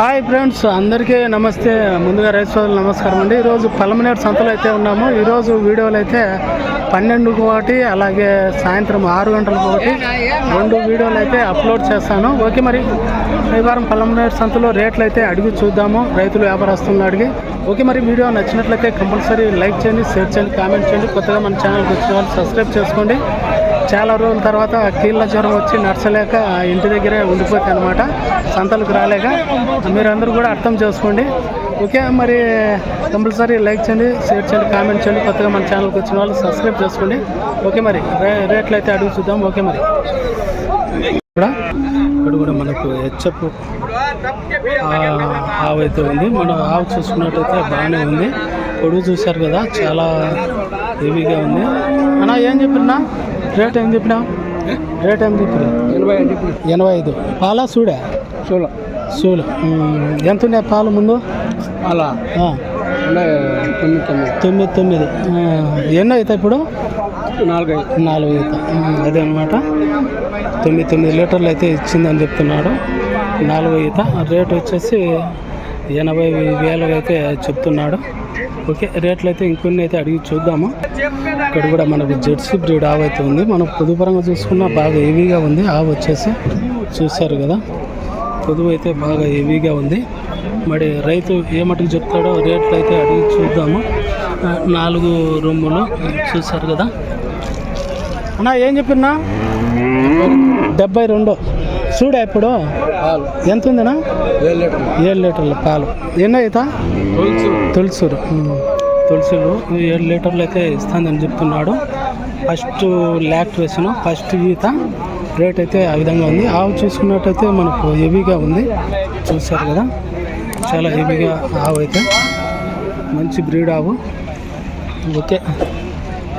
Hi friends అందరికీ నమస్తే. ముందుగా రైతు సోదరులు నమస్కారం అండి. ఈరోజు పలమనేరు సంతలో అయితే ఉన్నాము. ఈరోజు వీడియోలు అయితే పన్నెండుకి ఒకటి అలాగే సాయంత్రం ఆరు గంటలకు ఒకటి రెండు వీడియోలు అయితే అప్లోడ్ చేస్తాను. ఓకే మరి. ఈ వారం పలమనేరు సంతలో రేట్లు అయితే అడిగి చూద్దాము. రైతులు వ్యాపారస్తులను అడిగి. ఓకే మరి వీడియో నచ్చినట్లయితే కంపల్సరీ లైక్ చేయండి షేర్ చేయండి కామెంట్ చేయండి. కొత్తగా మన ఛానల్కి వచ్చిన వాళ్ళు సబ్స్క్రైబ్ చేసుకోండి. చాలా రోజుల తర్వాత కీళ్ళ జ్వరం వచ్చి నడచలేక ఇంటి దగ్గరే ఉండిపోతాయి అనమాట సంతలకు రాలేక మీరందరూ కూడా అర్థం చేసుకోండి. ఓకే మరి కంపల్సరీ లైక్ చేయండి షేర్ చేయండి కామెంట్ చేయండి కొత్తగా మన ఛానల్కి వచ్చిన వాళ్ళు సబ్స్క్రైబ్ చేసుకోండి. ఓకే మరి రే- రేట్లు అయితే అడుగు చూద్దాం. ఓకే మరి. ఇక్కడ ఇక్కడ కూడా మనకు హెచ్చప్ ఆవు అయితే ఉంది. మనం ఆవు చూసుకున్నట్టయితే బాగానే ఉంది. పొడుగు చూశారు కదా చాలా హెవీగా ఉంది. అన్నా ఏం చెప్పినా? రేట్ ఏం చెప్పినా? రేట్ ఏం చెప్పినా? ఎనభై ఐదు. పాలా సూడా? చూడ సూలు. ఉమ్, ఎంత ఉన్నాయి పాలు ముందు? అలా తొమ్మిది తొమ్మిది. తొమ్మిది తొమ్మిది. ఆ, ఎన్నో అవుతాయి ఇప్పుడు? నాలుగు నాలుగు అవుతాయి. అదే అనమాట తొమ్మిది తొమ్మిది లీటర్లు అయితే ఇచ్చిందని చెప్తున్నాడు. నాలుగు ఈత రేట్ వచ్చేసి ఎనభై వేలు అయితే చెప్తున్నాడు. ఓకే రేట్లు అయితే ఇంకొన్ని అయితే అడిగి చూద్దాము. ఇక్కడ కూడా మనకు జెర్సీ బ్రీడ్ ఆవు అయితే ఉంది. మనం పొదుపరంగా చూసుకున్నా బాగా హెవీగా ఉంది. ఆవు వచ్చేసి చూశారు కదా. పొదువు అయితే బాగా హెవీగా ఉంది. మరి రైతు ఏ మటుకు చెప్తాడో రేట్లు అయితే అడిగి చూద్దాము. నాలుగు రూములు చూశారు కదా. అన్నా ఏం చెప్పినా డెబ్బై రెండు. చూడా ఇప్పుడు. ఎంత ఉందన్నా ఏడు లీటర్లు. పాలు. ఎన్నో అవుతా తులసూరు ఉమ్. తులసూరు ఏడు లీటర్లు అయితే ఇస్తుందని చెప్తున్నాడు. ఫస్ట్ లాక్టివేషన్ ఫస్ట్ ఈత. రేట్ అయితే ఆ విధంగా ఉంది. ఆవు చూసుకున్నట్టయితే మనకు హెవీగా ఉంది. చూశారు కదా? చాలా హెవీగా ఆవు అయితే. మంచి బ్రీడ్ ఆవు. ఓకే.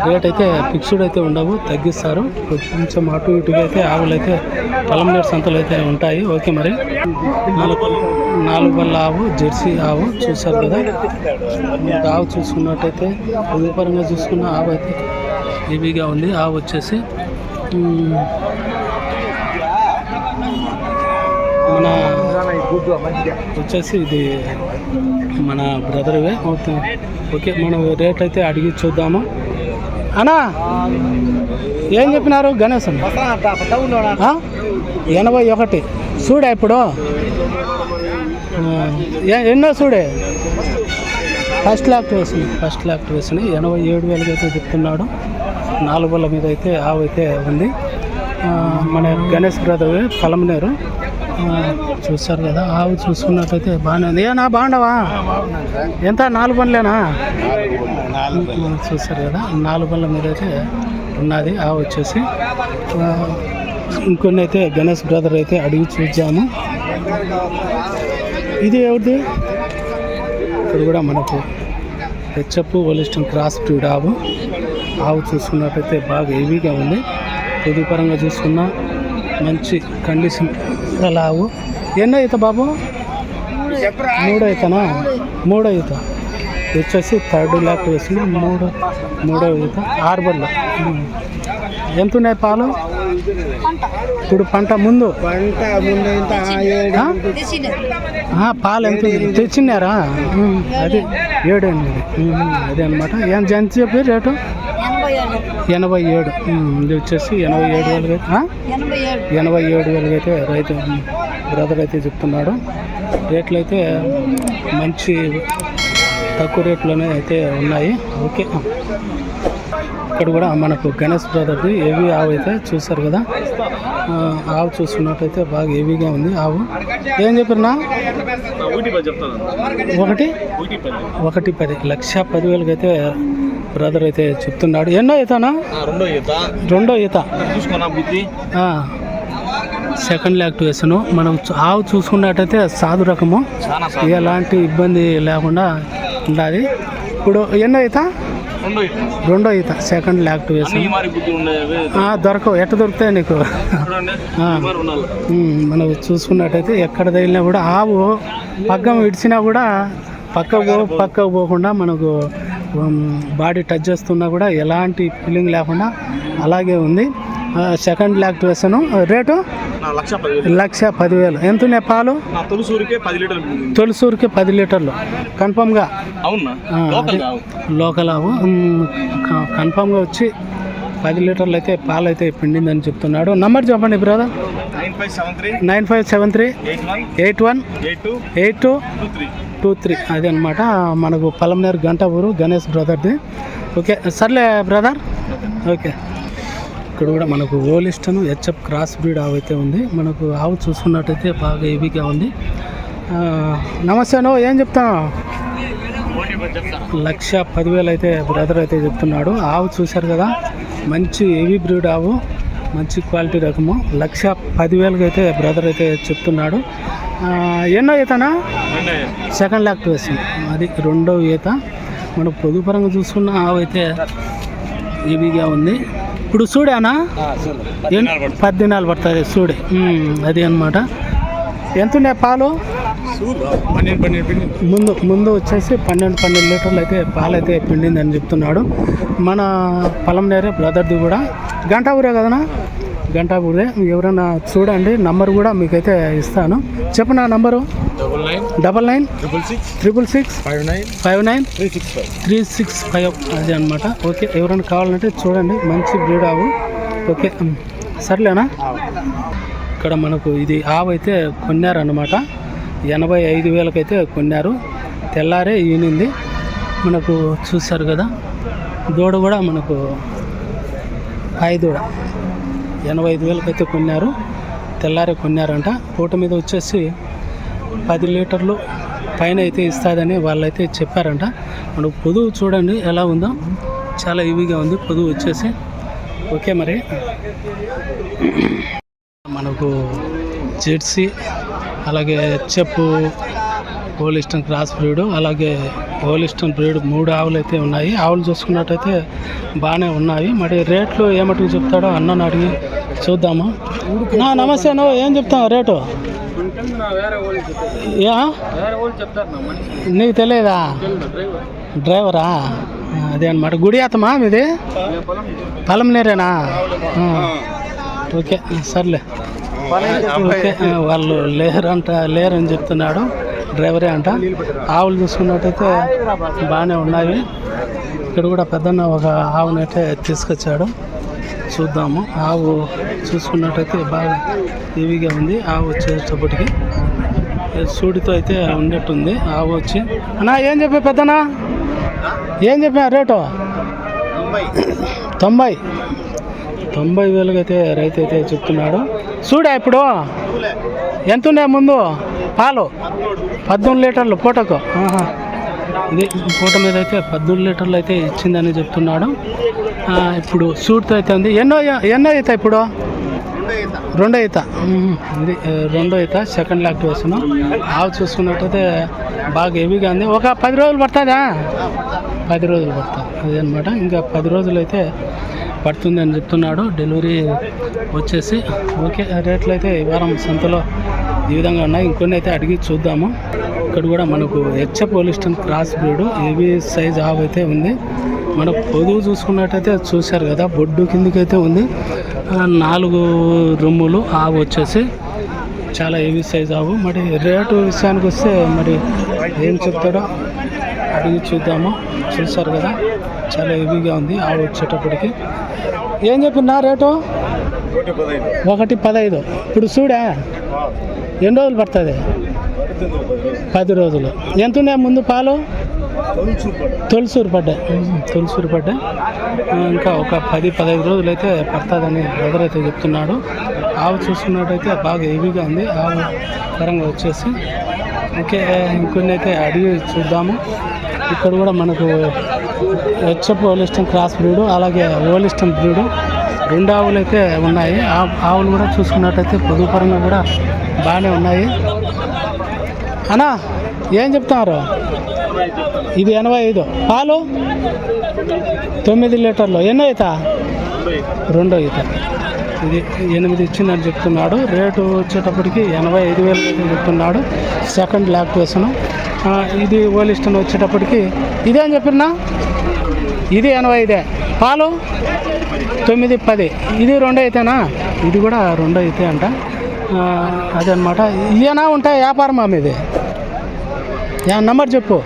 రేట్ అయితే ఫిక్స్డ్ అయితే ఉండవు తగ్గిస్తారు. కొంచెం అటు ఇటుగా అయితే ఆవులు అయితే పొలంనేరు సంతలు అయితే ఉంటాయి. ఓకే మరి. నాలుగు నాలుగు వల్ల ఆవు జెర్సీ ఆవు చూశారు కదా. ఆవు చూసుకున్నట్టయితే రూపరంగా చూసుకున్న ఆవు అయితే హెవీగా ఉంది. ఆవు వచ్చేసి మన వచ్చేసి ఇది మన బ్రదర్వే ఓకే. మనం రేట్ అయితే అడిగి చూద్దాము. అన్నా ఏం చెప్పినారు గణేష్ ఎనభై ఒకటి. చూడే ఇప్పుడు? ఎన్నో చూడే ఫస్ట్ లాక్టివేషన్ ఫస్ట్ లాక్టివేషన్ ఎనభై ఏడు వేలకి అయితే చెప్తున్నాడు. నాలుగు వేల మీద అయితే ఆవు అయితే ఉంది. మన గణేష్ బ్రదర్ పలమనేరు. చూస్తారు కదా ఆవు చూసుకున్నట్టయితే బాగానే ఉంది. ఏనా బాగుండవా ఎంత? నాలుగు పనులేనా చూస్తారు కదా నాలుగు పనుల మీద అయితే ఉన్నది ఆవు వచ్చేసి. ఇంకొన్ని అయితే గణేష్ బ్రదర్ అయితే అడిగి చూద్దాము. ఇది ఎవరిది? ఇక్కడ కూడా మనకు హెచ్ఎఫ్ ఒలిస్టన్ క్రాస్ బ్రీడ్ ఆవు. ఆవు చూసుకున్నట్టయితే బాగా హెవీగా ఉంది. పొదుపరంగా చూసుకున్నా మంచి కండిషన్ గల ఆవు ఎన్నో ఈత బాబు? మూడో ఈతనా మూడో ఈత వచ్చేసి థర్డ్ ల్యాక్ వేసింది మూడో మూడో ఈత ఆరు బళ్ళు ఎంత ఉన్నాయి పాలు? ఇప్పుడు పంట ముందు. పంట ముందు పాలు ఎంత? తెచ్చినారా అది ఏడు ఎనిమిది. ఉమ్, అదే అనమాట ఏం ఎంత చెప్పి రేటు? ఎనభై ఏడు. ఇది వచ్చేసి ఎనభై ఏడు ఆ? ఎనభై ఏడు. వేలకి అయితే రైతు బ్రదర్ అయితే చెప్తున్నాడు. రేట్లు అయితే మంచి తక్కువ రేట్లోనే అయితే ఉన్నాయి. ఓకే. ఇక్కడ కూడా మనకు గణేష్ బ్రదర్ది ఏవి ఆవు అయితే చూసారు కదా. ఆ, ఆవు చూసుకున్నట్టయితే బాగా హెవీగా ఉంది ఆవు. ఏం చెప్పినా ఒకటి? ఒకటి పది. లక్ష పదివేలకి అయితే బ్రదర్ అయితే చెప్తున్నాడు. ఎన్నో ఈతనా? రెండో ఈత. రెండో ఈత. సెకండ్ యాక్టివేషను మనం ఆవు చూసుకున్నట్టయితే సాధు రకము. ఎలాంటి ఇబ్బంది లేకుండా ఉండాలి. ఇప్పుడు ఎన్నో ఈత? రెండో ఈత. సెకండ్ యాక్టివేషన్ దొరకవు. ఎట్ట దొరుకుతాయి నీకు? మనం చూసుకున్నట్టయితే ఎక్కడ తగిలినా కూడా ఆవు పక్కం విడిచినా కూడా పక్కకు పక్కకు పోకుండా మనకు బాడీ టచ్ చేస్తున్నా కూడా ఎలాంటి ఫీలింగ్ లేకుండా అలాగే ఉంది. Second లాక్టివేషన్ rate? లక్ష పదివేలు. ఎంత ఉన్నాయి పాలు? తొలిసూరికే పది లీటర్లు కన్ఫామ్గా లోకల్ ఆవు. కన్ఫామ్గా వచ్చి పది లీటర్లు అయితే పాలు అయితే పిండిందని చెప్తున్నాడు. నంబర్ చెప్పండి brother nine five seven three eight one eight two two three అదే అనమాట మనకు పలంనేరు గంట ఊరు గణేష్ బ్రదర్ది. ఓకే సర్లే బ్రదర్. ఓకే. ఇక్కడ కూడా మనకు ఓలిస్టన్ హెచ్ఎఫ్ క్రాస్ బ్రీడ్ ఆవు అయితే ఉంది. మనకు ఆవు చూసుకున్నట్టయితే బాగా హెవీగా ఉంది. నమస్తే నో ఏం చెప్తాను లక్ష పదివేలు అయితే బ్రదర్ అయితే చెప్తున్నాడు. ఆవు చూశారు కదా మంచి హెవీ బ్రీడ్ ఆవు. మంచి క్వాలిటీ రకము. లక్ష పదివేలకి అయితే బ్రదర్ అయితే చెప్తున్నాడు. ఎన్నో ఈతనా? సెకండ్ లాక్టివేషన్ అది రెండో ఈత. మనం పొదుపరంగా చూసుకున్న ఆవు అయితే హెవీగా ఉంది. ఇప్పుడు చూడానా ఎన్- పది దినాలు పడుతుంది చూడే అది అనమాట ఎంత ఉన్నాయి పాలు? ముందు ముందు వచ్చేసి పన్నెండు పన్నెండు లీటర్లు అయితే పాలు అయితే పిండిందని చెప్తున్నాడు. మన పొలం నేరే బ్రదర్ది కూడా. గంటా ఊరే కదనా? గంటా ఊరే ఎవరైనా చూడండి నంబర్ కూడా మీకైతే ఇస్తాను. చెప్పు నా number. Double nine. Double nine. Triple six. Triple six. Five nine. Five nine. Three six five. Three six five. అది అనమాట ఓకే ఎవరైనా కావాలంటే చూడండి మంచి బ్రీడ్ ఆవు. ఓకే సర్లేనా? ఇక్కడ మనకు ఇది ఆవు అయితే కొన్నారన్నమాట. ఎనభై ఐదు వేలకైతే కొన్నారు. తెల్లారే ఈనింది. మనకు చూశారు కదా దూడ కూడా మనకు కాయ దూడ. ఎనభై ఐదు వేలకైతే కొన్నారు. తెల్లారే కొన్నారంట. పూట మీద వచ్చేసి పది లీటర్లు పైన అయితే ఇస్తుందని వాళ్ళైతే చెప్పారంట. మనకు పొదువు చూడండి ఎలా ఉందో. చాలా హెవీగా ఉంది. పొదువు వచ్చేసి ఓకే మరి. మనకు జెర్సీ అలాగే చెప్పు హోలిస్టన్ క్రాస్ బ్రీడ్ అలాగే హోలిస్టన్ బ్రీడ్ మూడు ఆవులు అయితే ఉన్నాయి. ఆవులు చూసుకున్నట్టయితే బాగానే ఉన్నాయి. మరి రేట్లు ఏమటుకు చెప్తాడో అన్నను అడిగి చూద్దాము? నా నమస్తే నువ్వు ఏం చెప్తావు రేటు? నీకు తెలియదా? డ్రైవరా? అదే అనమాట గుడి అతమా మీది? పొలం నేరేనా. ఓకే సర్లే. వాళ్ళు. లేరంట లేరని చెప్తున్నాడు డ్రైవరే అంట. ఆవులు చూసుకున్నట్టయితే బాగానే ఉన్నాయి. ఇక్కడ కూడా పెద్దన్న ఒక ఆవునైతే తీసుకొచ్చాడు. చూద్దాము. ఆవు చూసుకున్నట్టయితే బాగా హెవీగా ఉంది. ఆవు వచ్చేటప్పటికి సూడితో అయితే ఉన్నట్టుంది. ఆవు వచ్చి అన్నా ఏం చెప్పా పెద్దనా ఏం చెప్పా రేటు? తొంభై. తొంభై. వేలుగా అయితే రైతు అయితే చెప్తున్నాడు. చూడా ఇప్పుడు? ఎంత ఉన్నాయి ముందు? పాలు? పద్దెనిమిది లీటర్లు పూటకు. ఇది పూట మీద అయితే పద్దెనిమిది లీటర్లు అయితే ఇచ్చిందని చెప్తున్నాడు. ఇప్పుడు సూట్తో అయితే ఉంది. ఎన్నో ఎన్నో అవుతాయి ఇప్పుడు? రెండో ఈత. ఇది రెండో ఈత సెకండ్ లాక్టివేషన్ ఆవు చూసుకున్నట్టయితే బాగా హెవీగా ఉంది. ఒక పది రోజులు పడుతుందా? పది రోజులు పడుతుంది. అదే అనమాట ఇంకా పది రోజులు అయితే పడుతుంది అని చెప్తున్నాడు. డెలివరీ వచ్చేసి ఓకే రేట్లు అయితే ఈ వారం సంతలో ఈ విధంగా ఉన్నాయి. ఇంకొన్ని అయితే అడిగి చూద్దాము. ఇక్కడ కూడా మనకు హెచ్ఎ పోలిస్టన్ క్రాస్ బ్రీడ్ హెవీ సైజ్ ఆవు అయితే ఉంది. మనం పొదువు చూసుకున్నట్టయితే చూశారు కదా బొడ్డు కిందకైతే ఉంది. నాలుగు రొమ్ములు ఆవు వచ్చేసి చాలా హెవీ సైజ్ ఆవు మరి రేటు విషయానికి వస్తే మరి ఏం చెప్తాడో అడిగి చూద్దాము. చూశారు కదా చాలా హెవీగా ఉంది ఆవు వచ్చేటప్పటికి. ఏం చెప్పినా రేటు? ఒకటి పదహైదు ఇప్పుడు చూడా? ఎన్ని రోజులు పడుతుంది? పది రోజులు. ఎంత ఉన్నాయి ముందు పాలు? తొలిసూరు పడ్డాయి. తొలిసూరు పడ్డాయి. ఆ, ఇంకా ఒక పది పదహైదు రోజులు అయితే పడుతుందని బ్రదర్ అయితే చెప్తున్నాడు. ఆవు చూసుకున్నట్టయితే బాగా హెవీగా ఉంది. ఆవు పరంగా వచ్చేసి. ఓకే ఇంకొన్ని అయితే అడిగి చూద్దాము. ఇక్కడ కూడా మనకు హెచ్ఎఫ్ ఓలిస్టన్ క్రాస్ బ్రీడు అలాగే ఓలిస్టన్ బ్రీడు రెండు ఆవులు అయితే ఉన్నాయి. ఆ- ఆవులు కూడా చూసుకున్నట్టయితే పొదుపరంగా కూడా బాగానే ఉన్నాయి. అన్నా ఏం చెప్తున్నారు? ఇది ఎనభై ఐదు. పాలు? తొమ్మిది లీటర్లు. ఎన్నో ఈత రెండో ఈత ఇది ఎనిమిది ఇచ్చిందని చెప్తున్నాడు. రేటు వచ్చేటప్పటికి ఎనభై ఐదు వేలు చెప్తున్నాడు. సెకండ్ లాక్టేషన్ ఇది ఓలిస్టన్ వచ్చేటప్పటికి ఇదే అని చెప్పినా? ఇది ఎనభై ఐదే. పాలు? తొమ్మిది పది. ఇది రెండో అయితేనా? ఇది కూడా రెండో అయితే అంట. అదనమాట ఇవేనా ఉంటాయి వ్యాపారమా మీది? యా నంబర్ చెప్పు.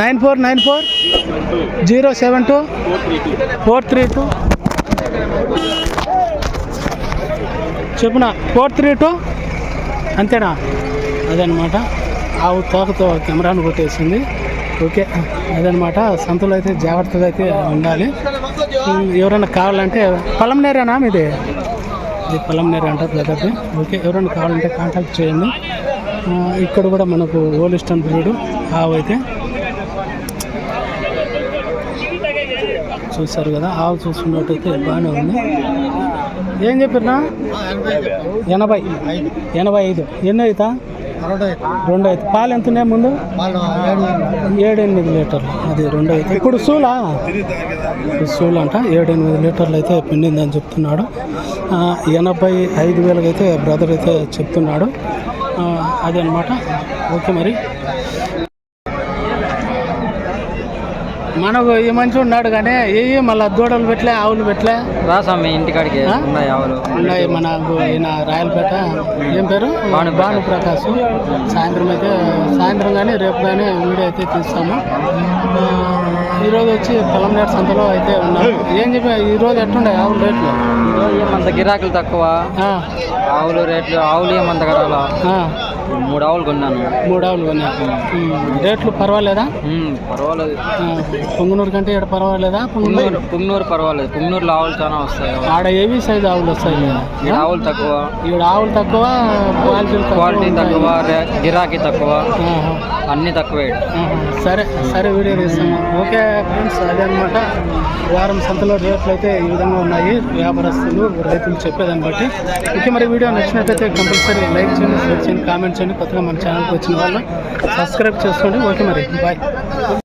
Nine four nine four zero seven two four three two. చెప్పునా four three two? అంతేనా? అదనమాట ఆవు తోకతో కెమెరాను కొట్టేసింది. ఓకే అదనమాట సంతలో అయితే జాగ్రత్తగా అయితే ఉండాలి ఎవరైనా కావాలంటే పొలంనేరేనా మీది? ఇది పొలంనేరు అంటారు బ్రదర్ది ఓకే ఎవరైనా కావాలంటే కాంటాక్ట్ చేయండి. ఇక్కడ కూడా మనకు ఓలిస్టన్ బ్రీడు ఆవు అయితే చూసారు కదా ఆవు చూసుకున్నట్టయితే బాగానే ఉంది. ఏం చెప్పినా ఎనభై. ఎనభై ఐదు. ఎన్ని అవుతా రెండు అయితే పాలు ఎంత ఉన్నాయి ముందు ఏడు ఎనిమిది లీటర్లు. అది రెండు అయితే ఇప్పుడు సూలా? సూలు అంట ఏడు ఎనిమిది లీటర్లు అయితే పిండిందని చెప్తున్నాడు. ఎనభై ఐదు వేలకి అయితే బ్రదర్ అయితే చెప్తున్నాడు. ఆ, అదే అనమాట ఓకే మరి. మనకు ఈ మంచి ఉన్నాడు కానీ ఏ మళ్ళీ దూడలు పెట్టలే ఆవులు పెట్టలే. రా స్వామి ఇంటికాడికి? ఉన్నాయి ఆవులు. ఉన్నాయి మనకు ఈయన రాయలపేట. ఏం పేరు? భాను ప్రకాశ్ సాయంత్రం అయితే సాయంత్రం కానీ రేపు కానీ వీడియో అయితే తీస్తాము. ఈరోజు వచ్చి పొలంనేరు సంతలో అయితే ఉన్నాము. ఏం చెప్పి ఈరోజు ఎట్లుండే ఆవుల రేట్లు? ఏమంత గిరాకులు తక్కువ. ఆవులు రేట్లు ఆవులు ఏమంత ఆ, మూడు ఆవులు కొన్నాను. మూడు ఆవులు కొన్నా ఉమ్, రేట్లు పర్వాలేదా? పర్వాలేదు. పొంగునూరు కంటే ఇక్కడ పర్వాలేదా? పొంగునూరు? పుంగనూరు పర్వాలేదు. పుంగనూరులో ఆవులు చాలా వస్తాయి ఆడ ఏవి సైజు ఆవులు వస్తాయి? ఆవులు తక్కువ. ఈడ ఆవులు తక్కువ క్వాలిటీ క్వాలిటీ తక్కువ గిరాకీ తక్కువ. అన్నీ తక్కువే. సరే సరే వీడియో తీస్తాను ఓకే ఫ్రెండ్స్ అదే అనమాట వారం సంతలో రేట్లు అయితే ఈ విధంగా ఉన్నాయి. వ్యాపారస్తులు రైతులు చెప్పేదాన్ని బట్టి. ఓకే మరి వీడియో నచ్చినట్లయితే కంపల్సరీ లైక్ చేయండి షేర్ చేయండి కామెంట్ చేయండి కొత్తగా మన ఛానల్కి వచ్చిన వాళ్ళు. సబ్స్క్రైబ్ చేసుకోండి. ఓకే మరి. బాయ్